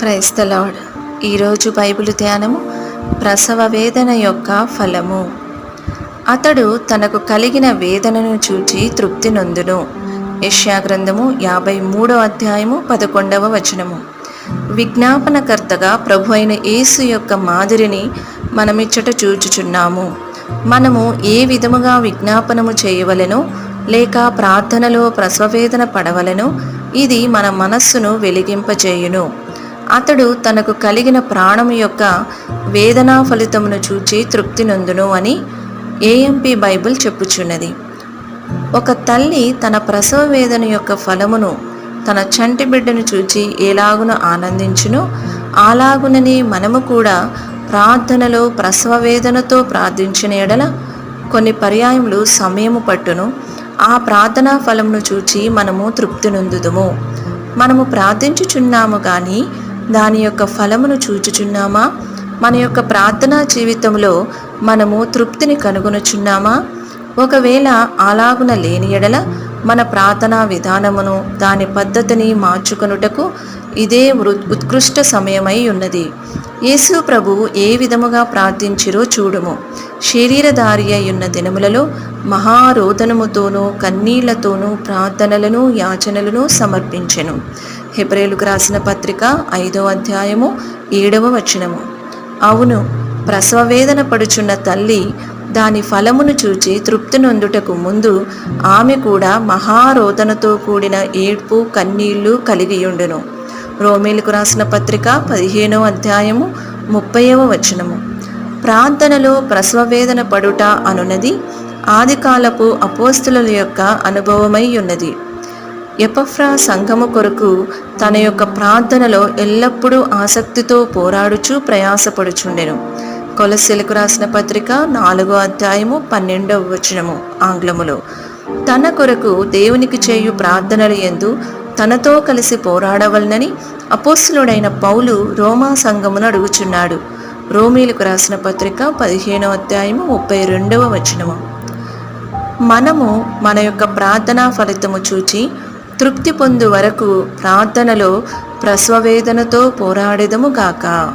క్రైస్తలాడ్ ఈరోజు బైబిల్ ధ్యానము ప్రసవ వేదన యొక్క ఫలము. అతడు తనకు కలిగిన వేదనను చూచి తృప్తి నొందును. యష్యాగ్రంథము యాభై మూడో అధ్యాయము పదకొండవ వచనము. విజ్ఞాపనకర్తగా ప్రభు అయిన యేసు యొక్క మాదిరిని మనమిచ్చట చూచుచున్నాము. మనము ఏ విధముగా విజ్ఞాపనము చేయవలెనో లేక ప్రార్థనలో ప్రసవవేదన పడవలెనో ఇది మన మనస్సును వెలిగింపజేయును. అతడు తనకు కలిగిన ప్రాణము యొక్క వేదనా ఫలితమును చూచి తృప్తి నొందును అని ఏఎంపి బైబిల్ చెప్పుచున్నది. ఒక తల్లి తన ప్రసవ వేదన యొక్క ఫలమును తన చంటి బిడ్డను చూచి ఎలాగున ఆనందించును? అలాగునని మనము కూడా ప్రార్థనలో ప్రసవ వేదనతో ప్రార్థించిన ఎడల కొన్ని పర్యాయములు సమయము పట్టును. ఆ ప్రార్థనా ఫలమును చూచి మనము తృప్తి నొందుదుము. మనము ప్రార్థించుచున్నాము కానీ దాని యొక్క ఫలమును చూచుచున్నామా? మన యొక్క ప్రార్థనా జీవితంలో మనము తృప్తిని కనుగొనుచున్నామా? ఒకవేళ అలాగున లేని ఎడల మన ప్రార్థనా విధానమును దాని పద్ధతిని మార్చుకొనుటకు ఇదే ఉత్కృష్ట సమయమై ఉన్నది. యేసు ప్రభువు ఏ విధముగా ప్రార్థించిరో చూడుము. శరీరధారి అయ్యున్న దినములలో మహారోదనముతోనూ కన్నీళ్ళతోనూ ప్రార్థనలను యాచనలను సమర్పించెను. హెబ్రేలుకు రాసిన పత్రిక ఐదవ అధ్యాయము ఏడవ వచనము. అవును ప్రసవ వేదన పడుచున్న తల్లి దాని ఫలమును చూచి తృప్తి నొందుటకు ముందు ఆమె కూడా మహారోదనతో కూడిన ఏడ్పు కన్నీళ్ళు కలిగియుండును. రోమేలకు రాసిన పత్రిక పదిహేనవ అధ్యాయము ముప్పైవ వచనము. ప్రార్థనలో ప్రసవవేదన పడుట అనున్నది ఆదికాలపు అపోస్తుల యొక్క అనుభవమై ఉన్నది. ఎపఫ్రా సంఘము కొరకు తన యొక్క ప్రార్థనలో ఎల్లప్పుడూ ఆసక్తితో పోరాడుచు ప్రయాసపడుచుండెను. కొలసెలకు రాసిన పత్రిక నాలుగో అధ్యాయము పన్నెండవ వచనము ఆంగ్లములో. తన కొరకు దేవునికి చేయు ప్రార్థనలు ఎందు తనతో కలిసి పోరాడవలనని అపోస్తులుడైన పౌలు రోమా సంఘమును అడుగుచున్నాడు. రోమీలకు రాసిన పత్రిక పదిహేనవ అధ్యాయము ముప్పై రెండవ వచనము. మనము మన యొక్క ప్రార్థనా ఫలితము చూచి తృప్తి పొందు వరకు ప్రార్థనలో ప్రసవవేదనతో పోరాడేదము గాక.